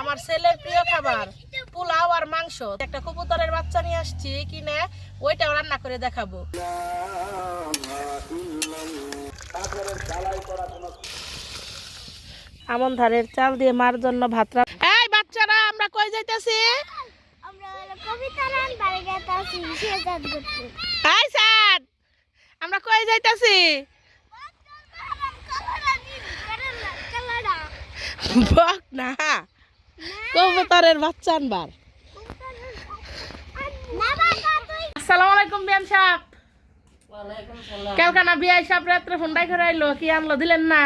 আমার ছেলের প্রিয় খাবার পোলাও আর মাংস। একটা কবুতরের বাচ্চা নিয়ে আসছি কিনে ওইটাও রান্না করে দেখাবো। আমন ধারের চাল দিয়ে মার জন্য ভাত এই বাচ্চারা আমরা কই যাইতাছি? আমরা কই যাইতাছি? বক না। কবুতরের বাচ্চা আনবার। আসসালামু আলাইকুম বিয়ান সাহেব। কালকানা বিয়াই সাহেব রাত্রে ফোনটাই করে আইলো কি আনলো দিলেন না?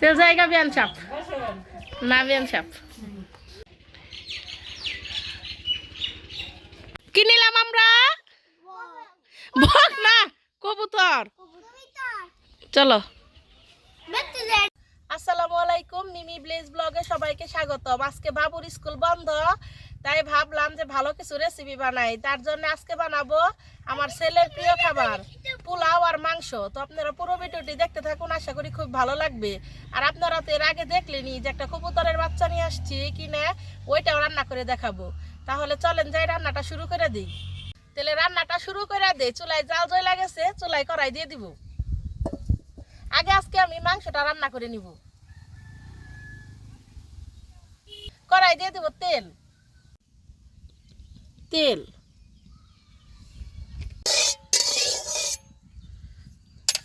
তেল জায়গা বিয়ান সাহেব। না বিয়ান সাহেব। কি নিলাম আমরা? বক না কবুতর। চলো। আসসালামু আলাইকুম, মিমি ব্লেজ ব্লগে সবাইকে স্বাগতম। আজকে বাবুর স্কুল বন্ধ, তাই ভাবলাম যে ভালো কিছু রেসিপি বানাই। তার জন্য আজকে বানাবো আমার ছেলের প্রিয় খাবার, পোলাও আর মাংস। তো আপনারা পুরো ভিডিওটি দেখতে থাকুন, আশা করি খুব ভালো লাগবে। আর আপনারা তো এর আগে দেখলেনি যে একটা কবুতরের বাচ্চা নিয়ে আসছি কিনে ওইটাও রান্না করে দেখাবো। তাহলে চলেন যাই, রান্নাটা শুরু করে দিই। তাহলে রান্নাটা শুরু করে দিই, চুলায় জাল জয় লাগেছে চুলায় কড়াই দিয়ে দিব। আগে আজকে আমি মাংসটা রান্না করে নিব। কড়াই দিয়ে দেব তেল। তেল।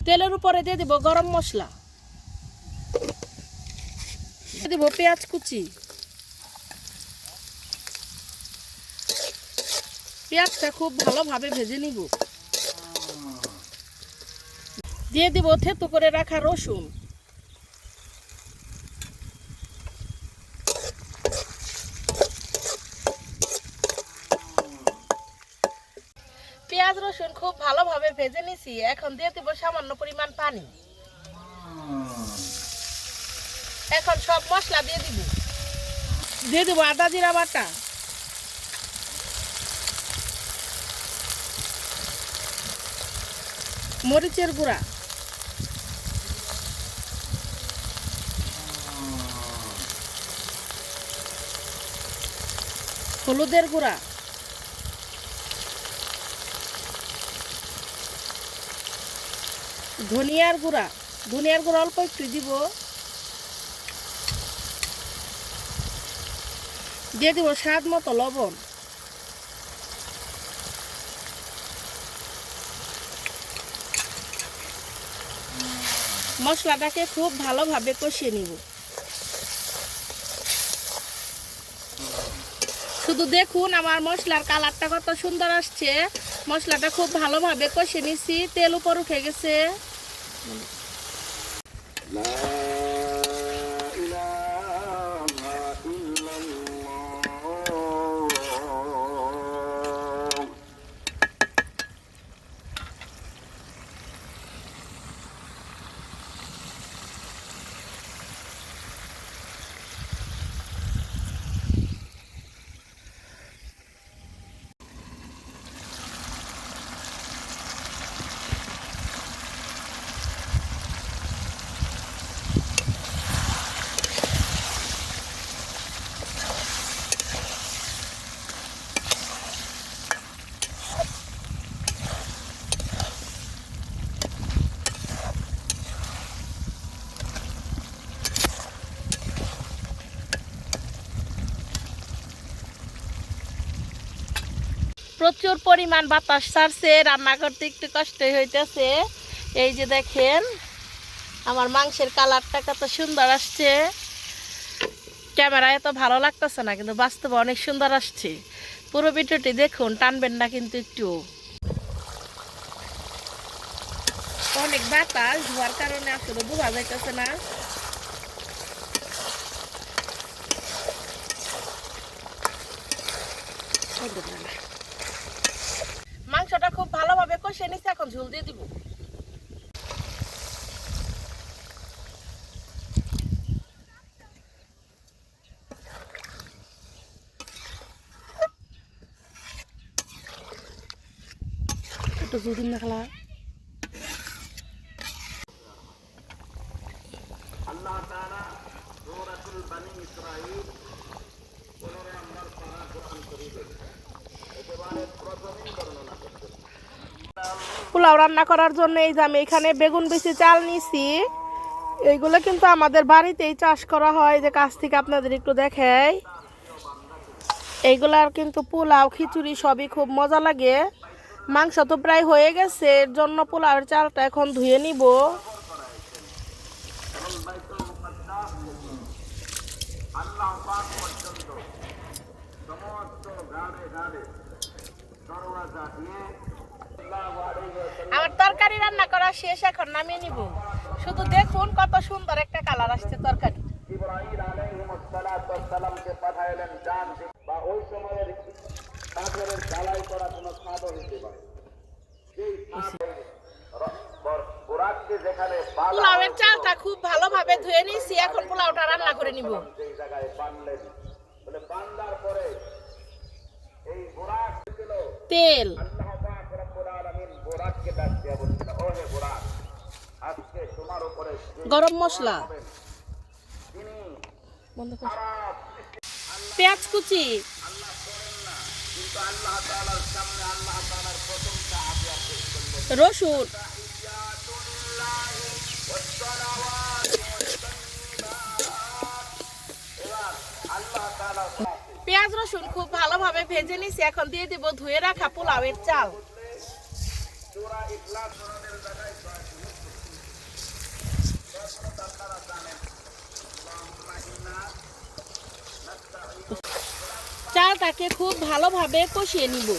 তেলের উপরে দিয়ে দিব গরম মশলা। দিয়ে দিব পেঁয়াজ কুচি। পেঁয়াজটা খুব ভালোভাবে ভেজে নিব। দিয়ে দিব থেতো করে রাখা রসুন। পেঁয়াজ, রসুন খুব ভালোভাবে ভেজে নিছি, এখন দিয়ে দিব সামান্য পরিমাণ পানি। এখন সব মশলা দিয়ে দিব। দিয়ে দিব আদা জিরা বাটা। মরিচের গুঁড়া। হলুদের গুঁড়া। ধনিয়ার গুঁড়া। ধনিয়ার গুঁড়া অল্প একটু দিব। দিয়ে দিব স্বাদ মতো লবণ। মশলাটাকে খুব ভালোভাবে কষিয়ে নিব। শুধু দেখুন আমার মশলার কালারটা কত সুন্দর আসছে। মশলাটা খুব ভালোভাবে কষে নিছি, তেল উপর উঠে গেছে। প্রচুর পরিমাণ বাতাস ছাড়ছে, রান্না করতে একটু কষ্ট হইতেছে। এই যে দেখেন, আমার মাংসের কালারটা কত সুন্দর আসছে। ক্যামেরায় এত ভালো লাগতেছে না, কিন্তু বাস্তবে অনেক সুন্দর আসছে। পুরো ভিডিওটি দেখুন, টানবেন না কিন্তু একটু। অনেক বাতাস ধোয়ার কারণে আসলে বোঝা যাইতেছে না। কষে নিচ্ছে এখন ঝুল দিয়ে দিব। একটু ঝুল দিন না খালা পোলাও রান্না করার জন্য এই যে আমি এখানে বেগুন বেশি চাল নিছি। এইগুলো কিন্তু আমাদের বাড়িতেই চাষ করা হয়। যে কাছ থেকে আপনাদের একটু দেখাই। এইগুলার কিন্তু পোলাও, খিচুড়ি সবই খুব মজা লাগে। মাংস তো প্রায় হয়ে গেছে, এর জন্য পোলাওয়ের চালটা এখন ধুয়ে নিব। আমার তরকারি রান্না করা শেষ এখন নামিয়ে নিব। শুধু দেখুন কত সুন্দর একটা কালার আসছে তরকারি। পোলাওয়ের চালটা খুব ভালোভাবে ধুয়ে নিয়েছি এখন পোলাওটা রান্না করে নিব। যেই গরম মশলা। পেঁয়াজ কুচি। রসুন পেঁয়াজ রসুন খুব ভালোভাবে ভেজে নিছি এখন দিয়ে দিব ধুয়ে রাখা পোলাওয়ের চাল সূরা ইখলাস সূরাদের জায়গায় আপনারা জানেন চালটাকে খুব ভালোভাবে কষিয়ে নিব।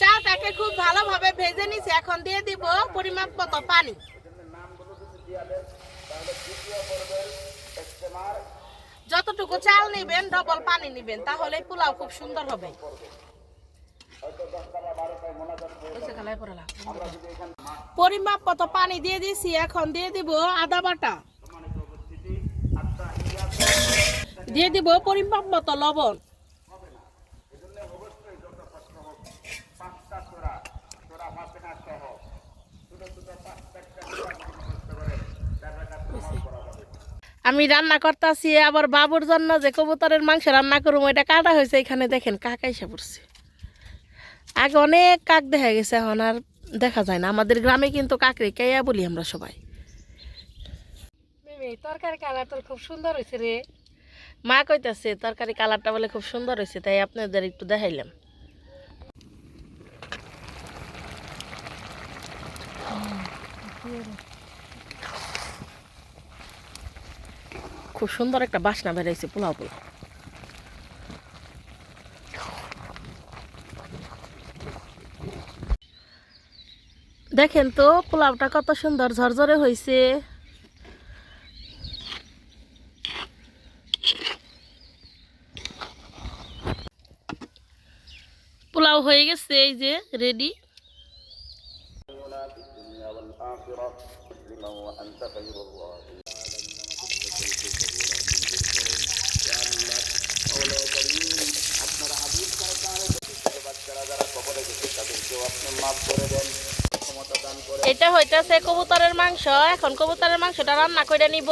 চালটাকে খুব ভালোভাবে ভেজে নিছি এখন দিয়ে দিব পরিমাপ মতো পানি। যতটুকু চাল নিবেন ডবল পানি নিবেন, তাহলে পোলাও খুব সুন্দর হবে। পরিমাপ মতো পানি দিয়ে দিছি, এখন দিয়ে দিব আদা বাটা। দিয়ে দিব পরিমাপ মতো লবণ। আমি রান্না করতেছি আবার বাবুর জন্য যে কবুতরের মাংস রান্না করব এটা কাটা হয়েছে এখানে দেখেন কাক এসে পড়ছে। আগে অনেক কাক দেখা গেছে এখন আর দেখা যায় না। আমাদের গ্রামে কিন্তু কাকরে কেয়া বলি আমরা সবাই। তরকারি কালারটা খুব সুন্দর হয়েছে রে। মা কইতাছে তরকারি কালারটা বলে খুব সুন্দর হয়েছে তাই আপনাদের একটু দেখাইলাম। খুব সুন্দর একটা বাসনা বেড়াইছে পোলাও পোলাও। দেখেন তো, পোলাওটা কত সুন্দর ঝরঝরে হয়েছে পোলাও হয়ে গেছে, এই যে রেডি এটা হইতাছে কবুতরের মাংস এখন কবুতরের মাংসটা রান্না করে নিব।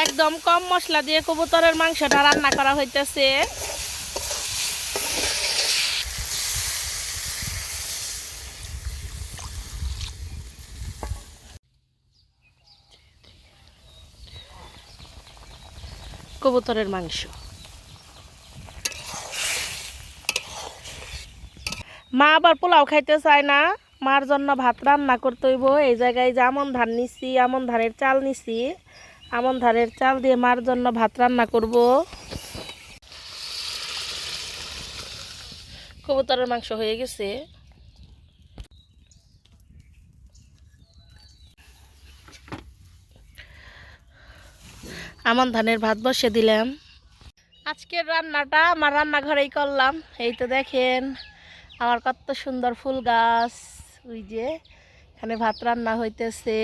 একদম কম মশলা দিয়ে কবুতরের মাংসটা রান্না করা হইতেছে। কবুতরের মাংস। মা আবার পোলাও খাইতে চায় না। মার জন্য ভাত রান্না করতে হইব। এই জায়গায় যে আমন ধান নিছি, আমন ধানের চাল নিছি। আমন ধানের চাল দিয়ে মার জন্য ভাত রান্না করব। কবুতরের মাংস হয়ে গেছে। আমন ধানের ভাত বসে দিলাম। আজকের রান্নাটা আমার রান্নাঘরেই করলাম। এই তো দেখেন, আমার কত সুন্দর ফুল গাছ। ওই যে এখানে ভাত রান্না হইতেছে।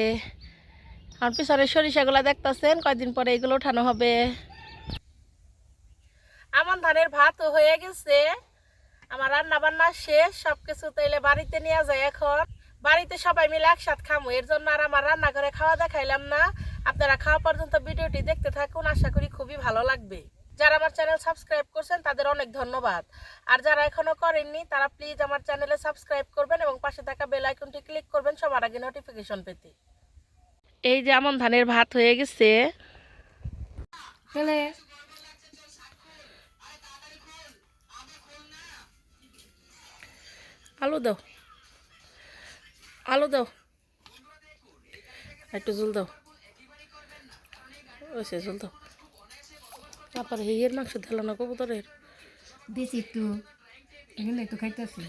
আমার পিছনে সরিষাগুলো দেখতেছেন, কয়দিন পরে এগুলো উঠানো হবে। আমন ধানের ভাত হয়ে গেছে। আমার রান্না বান্না শেষ, সবকিছু তাইলে বাড়িতে নিয়ে যায় এখন। বাড়িতে সবাই মিলে একসাথে খামো, এর জন্য আর আমার রান্না করে খাওয়া দেখাইলাম না। আপনারা খাওয়া পর্যন্ত ভিডিওটি দেখতে থাকুন, আশা করি খুবই ভালো লাগবে। যারা আমার চ্যানেল সাবস্ক্রাইব করছেন, তাদের অনেক ধন্যবাদ। আর যারা এখনও করেননি, তারা প্লিজ আমার চ্যানেলে সাবস্ক্রাইব করবেন এবং পাশে থাকা বেল আইকনটি ক্লিক করবেন সবার আগে নোটিফিকেশন পেতে। এই যে আমন ধানের ভাত হয়ে গেছে। আলু দাও। আলু দাও। একটু জল দাও। ওইসে জল দাও। তারপরে হিয়ের মাংস দিল না কবুতরের। দিছি একটু। এখানে একটু খাইতেছি।